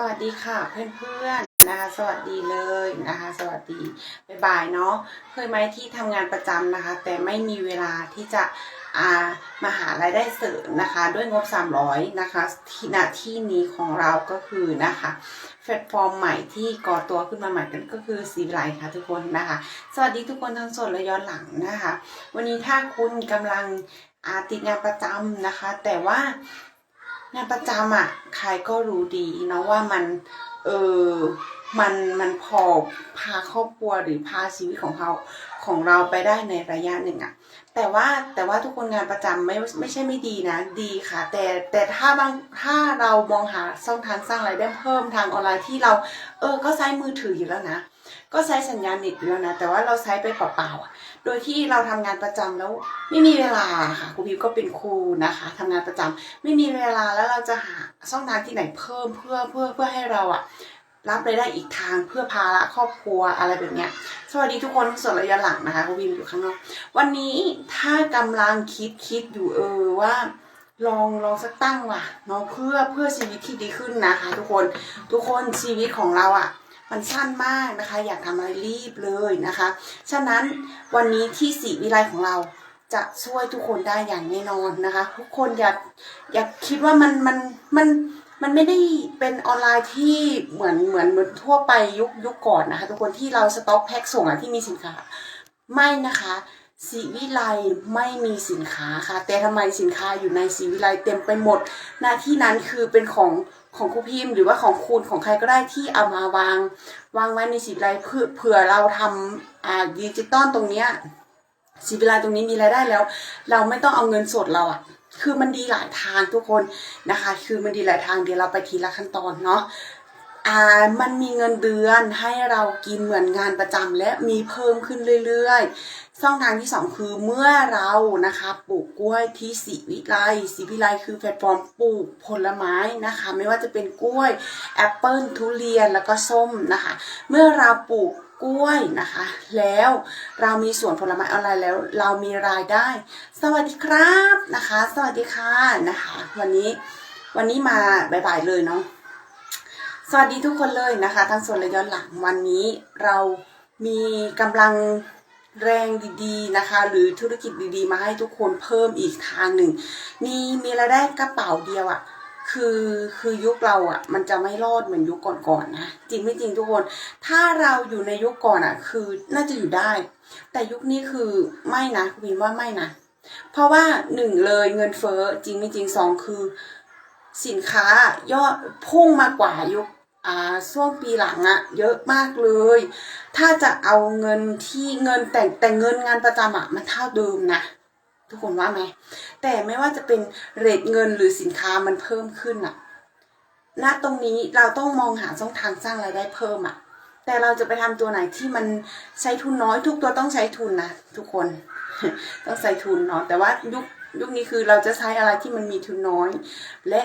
สวัสดีค่ะเพื่อนๆนะคะสวัสดีเลยนะคะ สวัสดีบ๊ายบายเนาะเคยไหมที่ทำงานประจำนะคะ แต่ไม่มีเวลาที่จะอามาหารายได้เสริมนะคะ ด้วยงบ 300 นะคะที่ณที่นี้ของเราก็คือนะคะแพลตฟอร์มใหม่ที่ก่อตัวขึ้นมาใหม่กันก็คือซีไลค่ะทุกคนนะคะ สวัสดีทุกคนทั้งสดและย้อนหลังนะคะ วันนี้ถ้าคุณกำลังอาติดงานประจำนะคะ แต่ว่า งานประจำอะใครก็รู้ดีเนาะว่ามัน เออมันมันพอพาครอบครัวหรือพาชีวิตของเขาของเราไปได้ในระยะหนึ่งอะแต่ว่าแต่ว่าทุกคนงานประจำไม่ไม่ใช่ไม่ดีนะ ดีค่ะ แต่แต่ถ้าบางถ้าเรามองหาช่องทางสร้างรายได้เพิ่มทางออนไลน์ที่เรา เออก็ใช้มือถืออยู่แล้วนะ ก็ใช้สัญญาณเน็ตอยู่แล้วนะ แต่ว่าเราใช้ไปเปล่าๆ โดยที่เราทำงานประจำแล้วไม่มีเวลาค่ะครูพิวก็เป็นครูนะคะทำงานประจำไม่มีเวลาแล้วเราจะหาช่องทางที่ไหนเพิ่มเพื่อเพื่อเพื่อให้เราอะรับรายได้อีกทางเพื่อภาระครอบครัวอะไรแบบเนี้ย สวัสดีทุกคนส่วนระยะหลังนะคะครูพิมอยู่ข้างนอก วันนี้ถ้ากำลังคิดคิดอยู่เออว่าลองลองสักตั้งว่ะเนาะเพื่อเพื่อชีวิตที่ดีขึ้นนะคะ ทุกคนทุกคนชีวิตของเราอะ่ะ มันสั้นมากนะคะ อยากทำอะไรรีบเลยนะคะ ฉะนั้นวันนี้ที่สีวิไลของเราจะช่วยทุกคนได้อย่างแน่นอนนะคะ ทุกคนอย่าอย่าคิดว่ามันมันมันมันไม่ได้เป็นออนไลน์ที่เหมือนเหมือนเหมือนทั่วไปยุคยุคก่อนนะคะ ทุกคนที่เราสต็อกแพ็คส่งอะที่มีสินค้า ไม่นะคะสีวิไลไม่มีสินค้าค่ะ แต่ทำไมสินค้าอยู่ในสีวิไลเต็มไปหมดหน้าที่นั้นคือเป็นของ ของครูพิมพ์ หรือว่าของคุณของใครก็ได้ที่เอามาวาง วางไว้ในสีวิไลเพื่อเผื่อเราทำอ่าดิจิตอลตรงเนี้ยสีวิไลตรงนี้มีรายได้แล้ว เราไม่ต้องเอาเงินสดเราอะคือมันดีหลายทางทุกคนนะคะ คือมันดีหลายทางเดี๋ยวเราไปทีละขั้นตอนเนาะอ่ามันมีเงินเดือนให้เรากินเหมือนงานประจำและมีเพิ่มขึ้นเรื่อย ช่องทางที่สองคือเมื่อเรานะคะปลูกกล้วยที่สีวิไลสีวิไลคือแพลตฟอร์มปลูกผลไม้นะคะ ไม่ว่าจะเป็นกล้วยแอปเปิลทุเรียนแล้วก็ส้มนะคะ เมื่อเราปลูกกล้วยนะคะ แล้วเรามีสวนผลไม้ออนไลน์แล้วเรามีรายได้ สวัสดีครับนะคะ สวัสดีค่ะนะคะ วันนี้วันนี้มาบ่ายๆเลยเนาะสวัสดีทุกคนเลยนะคะ ทั้งส่วนและย้อนหลังวันนี้เรามีกำลัง แรงดีๆนะคะ หรือธุรกิจดีๆ มาให้ทุกคนเพิ่มอีกทางหนึ่ง มีมีรายได้กระเป๋าเดียวอะ่ะคือคือยุคเราอะ่ะ มันจะไม่รอดเหมือนยุคก่อนๆนะจริงไม่จริงทุกคน ถ้าเราอยู่ในยุคก่อนอะ่ะ คือน่าจะอยู่ได้ แต่ยุคนี้คือไม่นะคุณพิมว่าไม่นะเพราะว่าหนึ่งเลยเงินเฟ้อจริงไม่จริงสองคือ สินค้ายอดพุ่งมากกว่ายุค ช่วงปีหลังอะเยอะมากเลย ถ้าจะเอาเงินที่เงินแต่แต่เงินงานประจำอะมันเท่าเดิมนะทุกคนว่าไหมแต่ไม่ว่าจะเป็นเรทเงินหรือสินค้ามันเพิ่มขึ้นอะณตรงนี้เราต้องมองหาช่องทางสร้างรายได้เพิ่มอะแต่เราจะไปทำตัวไหนที่มันใช้ทุนน้อยทุกตัวต้องใช้ทุนนะทุกคนต้องใช้ทุนเนาะแต่ว่ายุคยุคนี้คือเราจะใช้อะไรที่มันมีทุนน้อย และ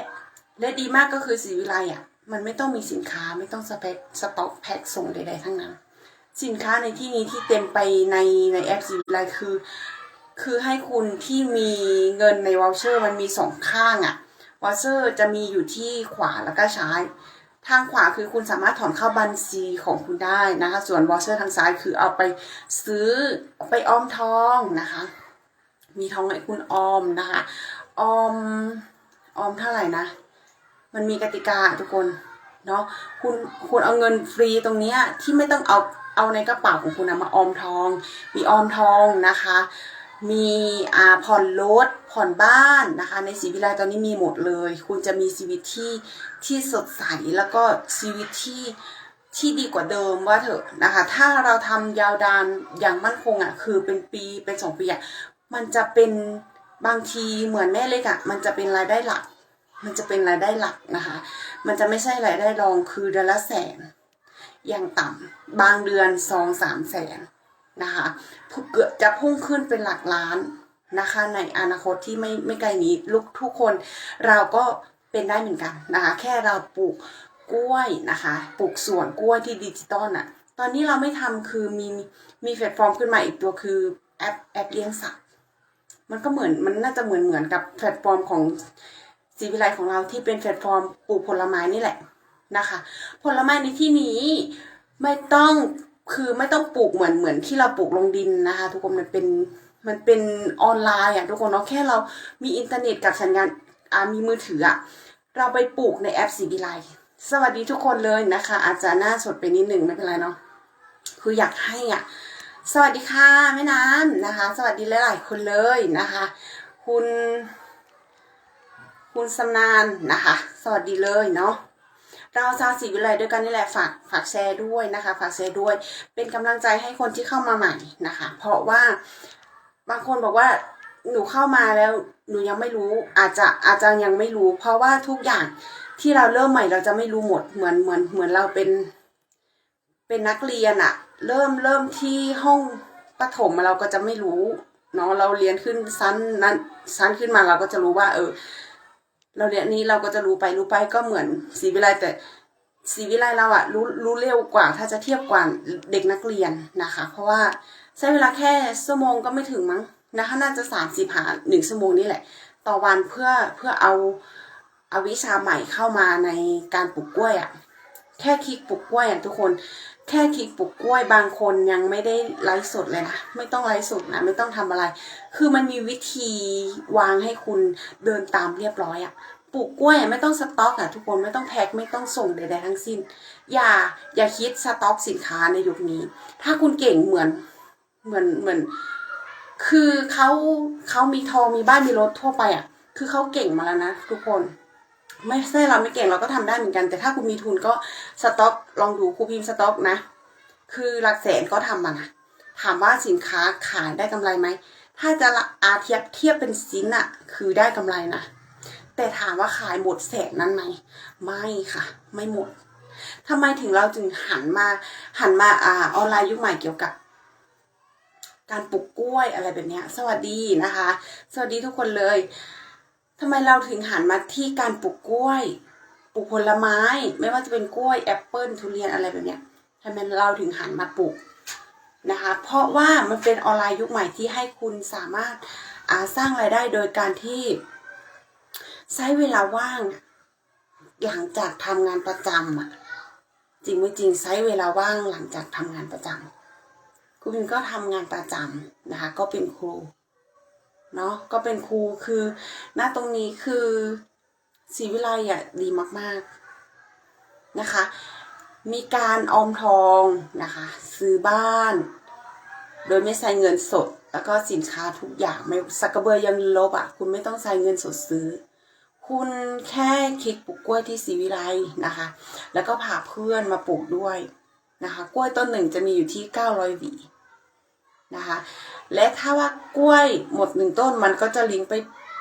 และดีมากก็คือสีวิไลอะ มันไม่ต้องมีสินค้าไม่ต้องสเปคสต็อกแพ็คส่งใดๆทั้งนั้น สินค้าในที่นี้ที่เต็มไปในในแอปสีวิไลคือ คือให้คุณที่มีเงินในวอลเชอร์มันมีสองข้างอะวอลเชอร์จะมีอยู่ที่ขวาแล้วก็ซ้าย ทางขวาคือคุณสามารถถอนเข้าบัญชีของคุณได้นะคะ ส่วนวอลเชอร์ทางซ้ายคือเอาไปซื้อไปออมทองนะคะ มีทองให้คุณออมนะคะ ออมออมเท่าไหร่นะ มันมีกติกาทุกคนเนาะคุณคุณเอาเงินฟรีตรงเนี้ยที่ไม่ต้องเอาเอาในกระเป๋าของคุณนะมาออมทอง มีออมทองนะคะ มีอ่าผ่อนรถผ่อนบ้านนะคะ ในสีวิไลตอนนี้มีหมดเลย คุณจะมีชีวิตที่ที่สดใสแล้วก็ชีวิตที่ที่ดีกว่าเดิมว่าเถอะนะคะ ถ้าเราทำยาวดานอย่างมั่นคงอะ คือเป็นปีเป็นสองปีอะมันจะเป็นบางทีเหมือนแม่เล็กอะ มันจะเป็นรายได้หลัก มันจะเป็นรายได้หลักนะคะ มันจะไม่ใช่รายได้รองคือเดือนละแสน อย่างต่ำบางเดือนสองสามแสนนะคะเกือบจะพุ่งขึ้นเป็นหลักล้านนะคะ ในอนาคตที่ไม่ไม่ไกลนี้ลูกทุกคนเราก็เป็นได้เหมือนกันนะคะ แค่เราปลูกกล้วยนะคะปลูกสวนกล้วยที่ดิจิตอลอะ ตอนนี้เราไม่ทำคือมีมีแพลตฟอร์มขึ้นมาอีกตัวคือแอปแอปเลี้ยงสัตว์มันก็เหมือนมันน่าจะเหมือนเหมือนกับแพลตฟอร์มของ สีวิไลของเราที่เป็นแพลตฟอร์มปลูกผลไม้นี่แหละนะคะ ผลไม้ในที่นี้ไม่ต้องคือไม่ต้องปลูกเหมือนเหมือนที่เราปลูกลงดินนะคะ ทุกคนมันเป็นมันเป็นออนไลน์อะทุกคนเนาะแค่เรามีอินเทอร์เน็ตกับสัญญาณมีมือถืออะเราไปปลูกในแอปสีวิไลสวัสดีทุกคนเลยนะคะ อาจจะหน้าสดไปนิดหนึ่งไม่เป็นไรเนาะคืออยากให้อะสวัสดีค่ะแม่น้ำนะคะ สวัสดีหลายๆคนเลยนะคะ คุณ คุณสำนานนะคะ สวัสดีเลยเนาะเราชาวศรีวิไลด้วยกันนี่แหละฝากฝากแชร์ด้วยนะคะ ฝากแชร์ด้วย เป็นกำลังใจให้คนที่เข้ามาใหม่นะคะ เพราะว่าบางคนบอกว่าหนูเข้ามาแล้วหนูยังไม่รู้ อาจจะอาจจะยังไม่รู้ เพราะว่าทุกอย่างที่เราเริ่มใหม่เราจะไม่รู้หมดเหมือนเหมือนเหมือนเราเป็น เป็นนักเรียนอะเริ่มเริ่มที่ห้องประถมเราก็จะไม่รู้เนาะเราเรียนขึ้นชั้นนั้นชั้นขึ้นมาเราก็จะรู้ว่า เออ เราเรียนนี้เราก็จะรู้ไปรู้ไปก็เหมือนศรีวิไลแต่ศรีวิไลเราอะรู้รู้เร็วกว่า ถ้าจะเทียบกว่าเด็กนักเรียนนะคะ เพราะว่าใช้เวลาแค่ชั่วโมงก็ไม่ถึงมั้งนะคะน่าจะสามสิบหาหนึ่งชั่วโมงนี่แหละ ต่อวันเพื่อเพื่อเอาเอาวิชาใหม่เข้ามาในการปลูกกล้วยอะแค่คลิกปลูกกล้วยอะทุกคน แค่คลิกปลูกกล้วยบางคนยังไม่ได้ไลฟ์สดเลยนะไม่ต้องไลฟ์สดนะไม่ต้องทำอะไร คือมันมีวิธีวางให้คุณเดินตามเรียบร้อยอะปลูกกล้วยไม่ต้องสต็อกอะทุกคนไม่ต้องแพ็คไม่ต้องส่งใดๆทั้งสิ้น อย่าอย่าคิดสต็อกสินค้าในยุคนี้ ถ้าคุณเก่งเหมือนเหมือนเหมือน คือเขาเขามีทองมีบ้านมีรถทั่วไปอะคือเขาเก่งมาแล้วนะทุกคน ไม่ใช่เราไม่เก่งเราก็ทำได้เหมือนกัน แต่ถ้าคุณมีทุนก็สต็อกลองดูครูพิมพ์สต็อกนะ คือหลักแสนก็ทำมานะถามว่าสินค้าขายได้กำไรไหมถ้าจะอาเทียบเทียบเป็นชิ้นอะคือได้กำไรนะแต่ถามว่าขายหมดแสนนั้นไหมไม่ค่ะ ไม่หมดทำไมถึงเราจึงหันมาหันมาอ่าออนไลน์ยุคใหม่เกี่ยวกับการปลูกกล้วยอะไรแบบนี้สวัสดีนะคะ สวัสดีทุกคนเลย ทำไมเราถึงหันมาที่การปลูกกล้วย ปลูกผลไม้ ไม่ว่าจะเป็นกล้วยแอปเปิลทุเรียนอะไรแบบเนี้ยทำไมเราถึงหันมาปลูกนะคะ เพราะว่ามันเป็นออนไลน์ยุคใหม่ที่ให้คุณสามารถอาสร้างรายได้โดยการที่ใช้เวลาว่าง หลังจากทำงานประจำอะจริงไม่จริงใช้เวลาว่างหลังจากทำงานประจำคุณพิมก็ทำงานประจำนะคะ ก็เป็นครู เนาะก็เป็นครูคือณตรงนี้คือศรีวิไลอะดีมากๆนะคะ มีการออมทองนะคะ ซื้อบ้าน โดยไม่ใช้เงินสด แล้วก็สินค้าทุกอย่างไม่สักกระเบือยังลบอะคุณไม่ต้องใช้เงินสดซื้อ คุณแค่คลิกปลูกกล้วยที่ศรีวิไลนะคะ แล้วก็พาเพื่อนมาปลูกด้วยนะคะ กล้วยต้นหนึ่งจะมีอยู่ที่ 900หวีนะคะ และถ้าว่ากล้วยหมดหนึ่งต้นมันก็จะลิงก์ไป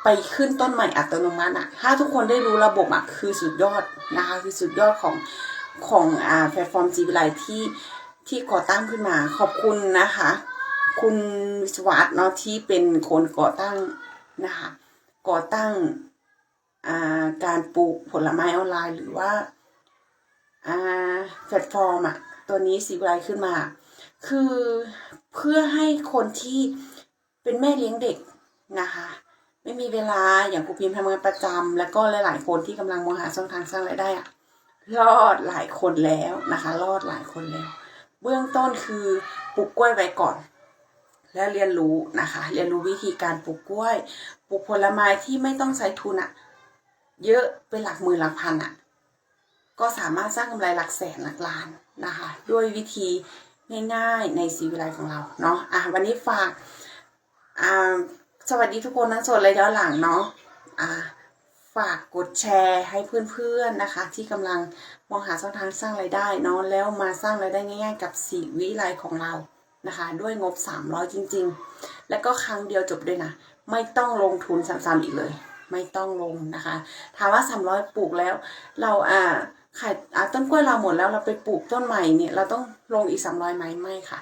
ไปขึ้นต้นใหม่อัตโนมัติอะถ้าทุกคนได้รู้ระบบอะคือสุดยอดนะคะคือสุดยอดของของอ่าแพลตฟอร์มจีบีไลที่ที่ก่อตั้งขึ้นมาขอบคุณนะคะ คุณวิศวัตเนาะที่เป็นคนก่อตั้งนะคะก่อตั้งอ่าการปลูกผลไม้ออนไลน์หรือว่าอ่าแพลตฟอร์มอะตัวนี้ซีบีไลขึ้นมา คือเพื่อให้คนที่เป็นแม่เลี้ยงเด็กนะคะ ไม่มีเวลาอย่างครูพิมพ์ทำงานประจำแล้วก็หลาย ๆ คนที่กำลังมองหาช่องทางสร้างรายได้อะรอดหลายคนแล้วนะคะ รอดหลายคนแล้ว เบื้องต้นคือปลูกกล้วยไว้ก่อน แล้วเรียนรู้นะคะ เรียนรู้วิธีการปลูกกล้วย ปลูกผลไม้ที่ไม่ต้องใช้ทุนอะเยอะเป็นหลักหมื่นหลักพันอะก็สามารถสร้างกำไรหลักแสนหลักล้านนะคะ ด้วยวิธี ง่ายๆในสีวิไลของเราเนาะอะวันนี้ฝากอ่าสวัสดีทุกคนทั้งส่วนเลยย้อนหลังเนาะอ่าฝากกดแชร์ให้เพื่อนๆนะคะ ที่กำลังมองหาช่องทางสร้างไรายได้เนาะแล้วมาสร้างไรายได้ง่าย ๆ กับสีวิไลของเรานะคะ ด้วยงบ 300 จริง ๆ แล้วก็ครั้งเดียวจบด้วยนะ ไม่ต้องลงทุนซ้ำๆอีกเลย ไม่ต้องลงนะคะ ถามว่า 300 ปลูกแล้ว เราอ่า ขายอ่ต้นกล้วยเราหมดแล้วเราไปปลูกต้นใหม่เนี่ยเราต้องลงอีกสามร้อยไหมไม่ค่ะ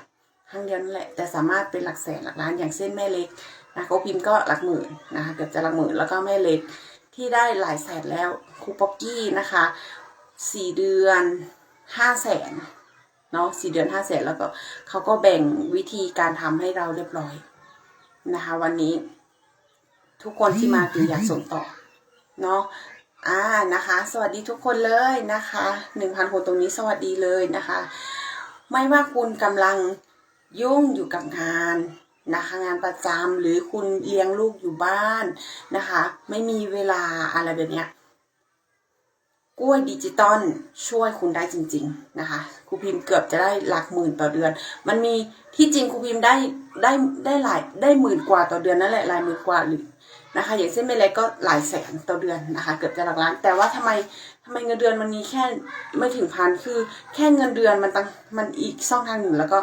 ครั้งเดียวนั่นแหละแต่สามารถเป็นหลักแสนหลักล้านอย่างเส้นแม่เล็กนะโกพิมก็หลักหมื่นนะคะเกือบจะหลักหมื่นแล้วก็แม่เล็กที่ได้หลายแสนแล้วครูป๊อกกี้นะคะสี่เดือนห้าแสนเนาะสี่เดือนห้าแสนแล้วก็เขาก็แบ่งวิธีการทำให้เราเรียบร้อยนะคะ วันนี้ ทุกคนที่มาคืออยากส่งต่อเนาะ อ่านะคะ สวัสดีทุกคนเลยนะคะหนึ่งพันคนตรงนี้สวัสดีเลยนะคะ ไม่ว่าคุณกำลังยุ่งอยู่กับงานนะคะงานประจำหรือคุณเลี้ยงลูกอยู่บ้านนะคะ ไม่มีเวลาอะไรแบบเนี้ย กล้วยดิจิตอลช่วยคุณได้จริง ๆนะคะครูพิมพ์เกือบจะได้หลักหมื่นต่อเดือน มันมีที่จริงครูพิมพ์ได้ได้ได้หลายได้หมื่นกว่าต่อเดือนนั่นแหละหลายหมื่นกว่าหรือนะคะ อย่างเส้นไม่เล็กก็หลายแสนต่อเดือนนะคะ เกือบจะหลักล้าน แต่ว่าทำไมทำไมเงินเดือนมันมีแค่ไม่ถึงพันคือ แค่เงินเดือนมันตั้งมันอีกช่องทางหนึ่งแล้วก็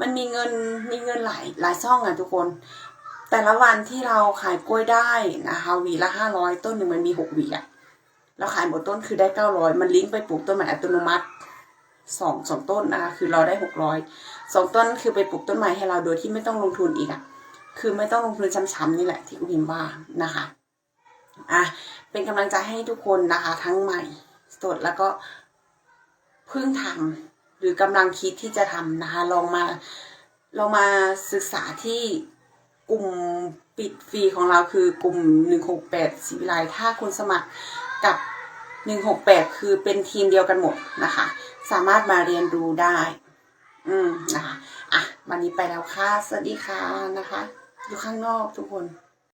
มันมีเงินมีเงินหลายหลายช่องอะทุกคน แต่ละวันที่เราขายกล้วยได้นะคะหวีละห้าร้อยต้นหนึ่งมันมีหกหวีอะ เราขายหมดต้นคือได้เก้าร้อยมันลิงก์ไปปลูกต้นใหม่อัตโนมัติสองสองต้นนะคะคือเราได้หกร้อยสองต้นคือไปปลูกต้นใหม่ให้เราโดยที่ไม่ต้องลงทุนอีกอะคือไม่ต้องลงทุนช้ำๆนี่แหละที่คุณพิมพ์ว่านะคะอะเป็นกำลังใจให้ทุกคนนะคะ ทั้งใหม่สดแล้วก็เพิ่งทำหรือกำลังคิดที่จะทำนะคะลองมาเรามาศึกษาที่กลุ่มปิดฟรีของเราคือกลุ่ม 168สิวิไลถ้าคุณสมัครกับ 168 คือเป็นทีมเดียวกันหมดนะคะ สามารถมาเรียนรู้ได้ อืมนะคะ อะ วันนี้ไปแล้วค่ะ สวัสดีค่ะนะคะ อยู่ข้างนอกทุกคน